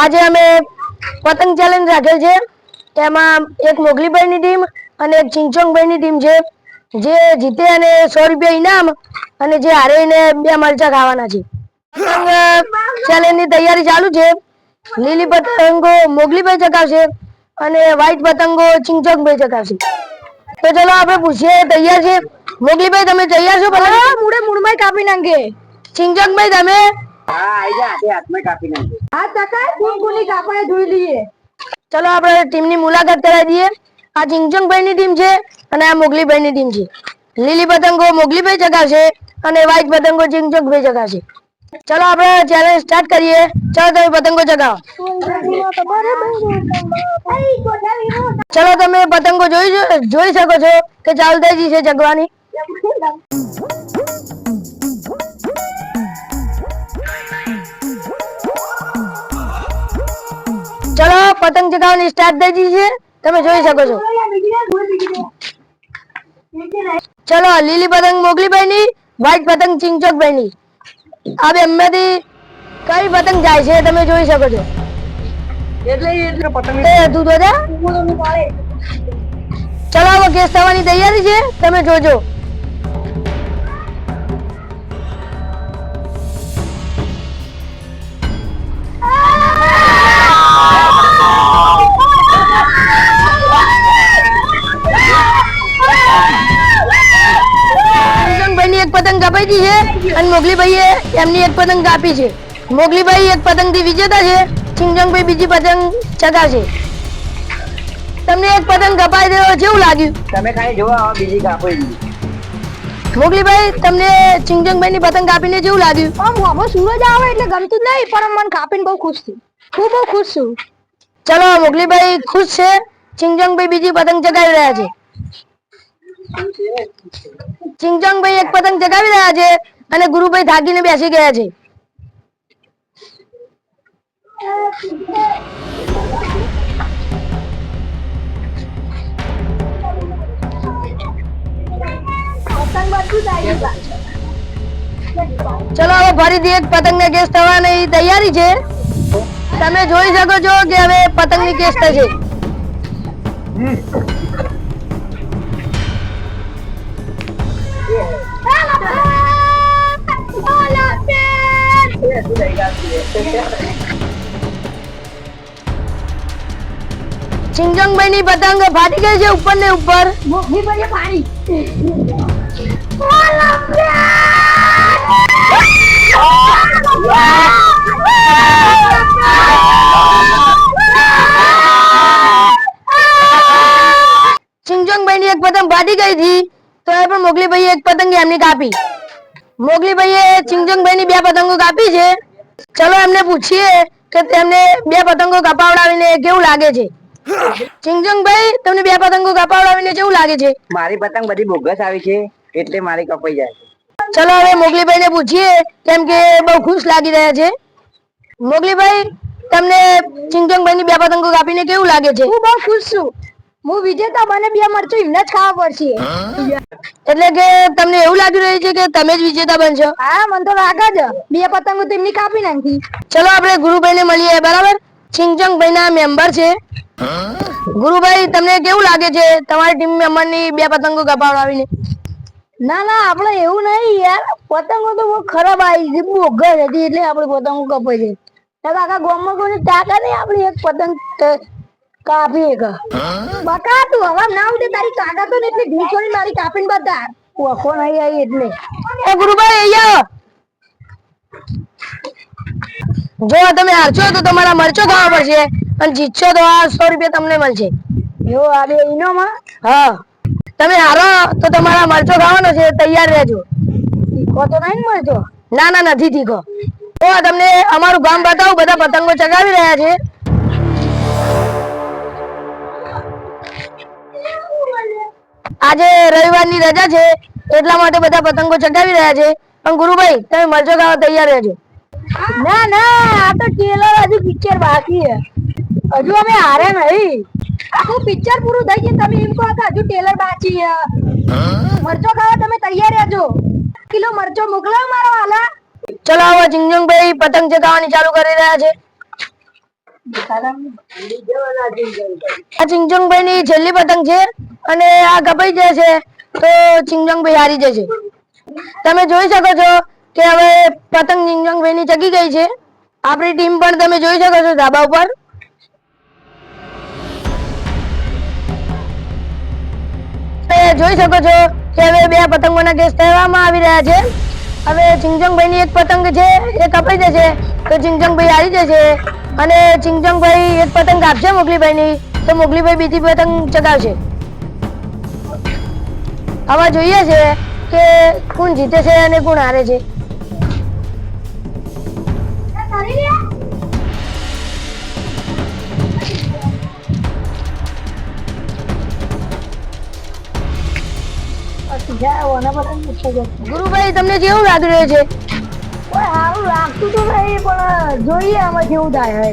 આજે અમે પતંગ ચેલેન્જ રાખેલ છે. તેમાં એક મોગલીભાઈની ટીમ અને એક ચિંચોંગભાઈની ટીમ છે. જે જીતે અને સો રૂપિયા ઇનામ અને જે હારે એને બે મરચા ખાવાના છે. પતંગ ચેલેન્જની તૈયારી ચાલુ છે. લીલી પતંગો મોગલીભાઈ ચકાવશે અને વ્હાઈટ પતંગો ચિંચોંગભાઈ ચકાવશે તો ચલો આપણે પૂછીએ તૈયાર છે? મોગલીભાઈ તમે તૈયાર છો? પેલા મૂળે મૂળમાં કાપી નાખે. ચિંચોંગભાઈ તમે હા આઈ જા હાથમાં કાપી નાખજો. કાપડે લઈએ. ચલો આપણે ટીમની મુલાકાત કરાવી દઈએ. આ ચિંચંગભાઈ ની ટીમ છે અને આ મોગલીભાઈ ની ટીમ છે. લીલી પતંગો મોગલીભાઈ ચગાવશે અને વ્હાઈટ પતંગો ચિંચંગભાઈ ચગાવશે. ચલો આપણે ચેલેન્જ સ્ટાર્ટ કરીએ. ચલો તમે પતંગો ચગાવો. ચલો તમે પતંગો જોઈ જોઈ શકો છો કે ચાલતા જી છે ચગવાની. પતંગ ચગાવવાની સ્ટાર્ટ થઈ ગઈ છે. તમે જોઈ શકો છો. ચલો લીલી પતંગ મોગલી ની વ્હાઈટ પતંગ ચિંચોકની આ બે એમમાંથી કઈ પતંગ જાય છે તમે જોઈ શકો છો. એટલે એટલે પતંગ. એ તું તો ચલો હવે કેસ થવાની તૈયારી છે. તમે જોજો. પતંગ કાપાઈ છે અને મોગલીભાઈએ એમની એક પતંગ કાપી છે. મોગલીભાઈ એક પતંગથી વિજેતા છે. ચિંચંગભાઈ બીજી પતંગ ચગાવશે તમને એક પતંગ કપાઈ દેવો કેવું લાગ્યું? તમે ખાલી જોવો બીજી કાપી દીધી મોગલીભાઈ તમને ચિંચંગભાઈ ની પતંગ કાપીને કેવું લાગ્યું? આમ આમાં સૂરજ આવે એટલે ગમતું જ નહીં પણ મને કાપીને બહુ ખુશ છું. હું બહુ ખુશ છું. ચલો મોગલીભાઈ ખુશ છે. ચિંગજંગભાઈ બીજી પતંગ ચગાવી રહ્યા છે. ચિંચંગભાઈ એક પતંગ ચગાવી રહ્યા છે અને ગુરુભાઈ થાકીને બેસી ગયા છે. ચલો, હવે ફરીથી એક પતંગ ને કેસ થવાની તૈયારી છે. તમે જોઈ શકો છો કે હવે પતંગની કેસ થશે ચિંચંગભાઈ ની પતંગ ફાટી ગઈ છે ઉપર ને ઉપર. ચિંચંગભાઈ ની એક પતંગ ફાટી ગઈ હતી તો એ પણ મોગલીભાઈએ એક પતંગ એમની કાપી. મોગલીભાઈએ ચિંચંગભાઈ ની બે પતંગો કાપી છે. ચલો એમને પૂછીએ કે તેમને બે પતંગો કપાવડાવીને કેવું લાગે છે? ચિંચંગભાઈ તમને બે પતંગો કપાવડાવીને કેવું લાગે છે? મારી પતંગ બધી બોગસ આવી છે એટલે મારી કપાઈ જાય છે. ચલો હવે મોગલીભાઈ ને પૂછીએ કેમ કે બહુ ખુશ લાગી રહ્યા છે. મોગલીભાઈ તમને ચિંચંગભાઈ ની બે પતંગો કાપીને કેવું લાગે છે? હું બહુ ખુશ છું. હું વિજેતા મને બે મરચું એમને જ ખાવા પડશે. એટલે કે તમને એવું લાગી રહ્યું છે કે તમે જ વિજેતા બનશો? હા મને તો લાગે જ. બે પતંગો તેમની કાપી નાખી. ચલો આપણે ગુરુભાઈ ને મળીએ બરાબર? ચિંચંગભાઈ ના મેમ્બર છે. ગુરુભાઈ તમને કેવું લાગે છે? તમારી ટીમ મેમ્બરની બે પતંગો કપાવડાવીને ના ના આપણે એવું નહીં યાર. પતંગો તો બહુ ખરાબ આવી છે બોગસ હતી એટલે આપણે પતંગો કપાઈ છે કાકા ગોમમાં કોઈ ટાકા નહીં આપણે? એક પતંગ કાપી એક. બકા તું હવે ના ઉડે તારી કાકા તો ને એટલે ઢીંચોની મારી કાપીને બધા વખો નહીં આવી એટલે. એ ગુરુભાઈ અહીંયા. જો તમે હારશો તો તમારા મરચો ખાવા પડશે. અને જીતશો તો આ સો રૂપિયા તમને મળશે. એવો આ બે ઇનોમાં હા. તમે હારો તો તમારા મરચો ખાવાનો છે તૈયાર રહેજો. તીખો તો નહીં ને મરચો ના ના નથી તીખો. તો તમને અમારું ગામ બતાવું બધા પતંગો ચગાવી રહ્યા છે. આજે રવિવારની રજા છે એટલા માટે બધા પતંગો ચગાવી રહ્યા છે. પણ ગુરુભાઈ તમે મરચો ખાવા તૈયાર રહેજો. ના ના, આ તો ટ્રેલર હજુ પિક્ચર બાકી છે. હજુ અમે હારે નહીં. આખું પિક્ચર પૂરું થઈ ગયું તમે એમ કહો કે હજુ ટેલર બાકી છે. મરચો ખાવા તમે તૈયાર રહેજો. કિલો મરચો મોકલાવ મારો હાલા ચલો, હવે ચિંગજંગભાઈ પતંગ ચગાવવાની ચાલુ કરી રહ્યા છે. આ ચિંચંગભાઈ ની છેલ્લી પતંગ છે અને આ કપાઈ જશે તો ચિંચંગભાઈ હારી જશે. તમે જોઈ શકો છો કે હવે પતંગ ચિંચંગભાઈ ની ચગી ગઈ છે. આપણી ટીમ પણ તમે જોઈ શકો છો ધાબા ઉપર. જોઈ શકો છો કે હવે બે પતંગોના કેસ કહેવામાં આવી રહ્યા છે. હવે ચિંગચંગભાઈની એક પતંગ છે, એ કપાઈ જશે. તો ચિંચંગભાઈ હારી જશે. અને ચિંચંગભાઈ એક પતંગ કાપશે મોગલીભાઈની. તો મોગલીભાઈ બીજી પતંગ ચગાવશે. હવે જોઈએ છે કે કોણ જીતે છે અને કોણ હારે છે. ગુરુભાઈ તમને કેવું લાગી રહ્યું છે? સારું લાગતું તો ભાઈ પણ જોઈએ આમાં કેવું થાય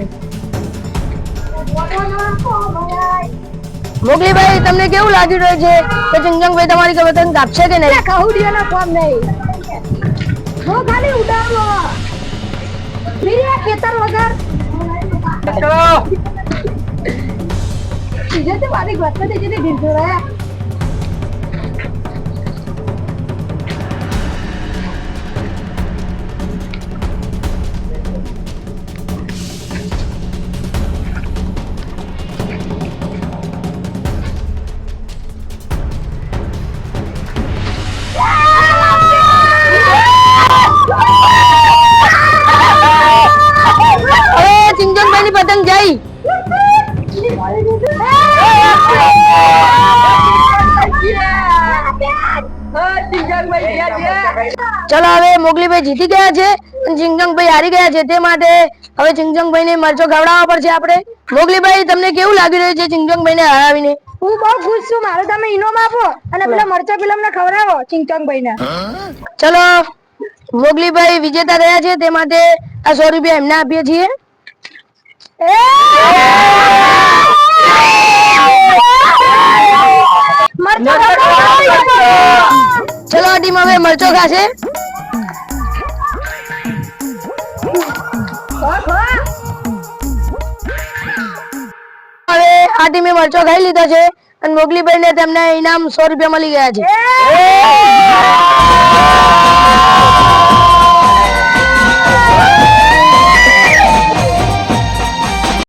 મોગલીભાઈ તમને કેવું લાગી રહ્યું છે? કે ચિંજંગભાઈ તમારી પતંગ કાપશે કે નહીં? કહુડિયાનો ફોર્મ નહીં. હું ખાલી ઉડાડો મીરે ખેતર વગર ચીજે તો મારી ઘર તો જેને ઢીંચો ચિંજનભાઈ પતંગ જઈ. ચલો હવે મોગલીભાઈ જીતી ગયા છે જિંગજંગભાઈ હારી ગયા છે તે માટે હવે જિંગજંગભાઈ ને મરચો ખવડાવવા પડશે આપણે. મોગલીભાઈ તમને કેવું લાગી રહ્યું છે જિંગજંગભાઈ ને હરાવીને? હું બહુ ખુશ છું. મારે તમે ઇનામ આપો અને પેલા મરચા પેલા અમને ખવડાવો જિંગજંગભાઈ ને ચલો મોગલીભાઈ વિજેતા રહ્યા છે તે માટે આ સો રૂપિયા એમને આપીએ છીએ. ચલો ટીમ હવે મરચો ખાશે. હવે આ ટીમે મરચો ખાઈ લીધો છે અને મોગલીભાઈ ને તેમને ઇનામ સો રૂપિયા મળી ગયા છે.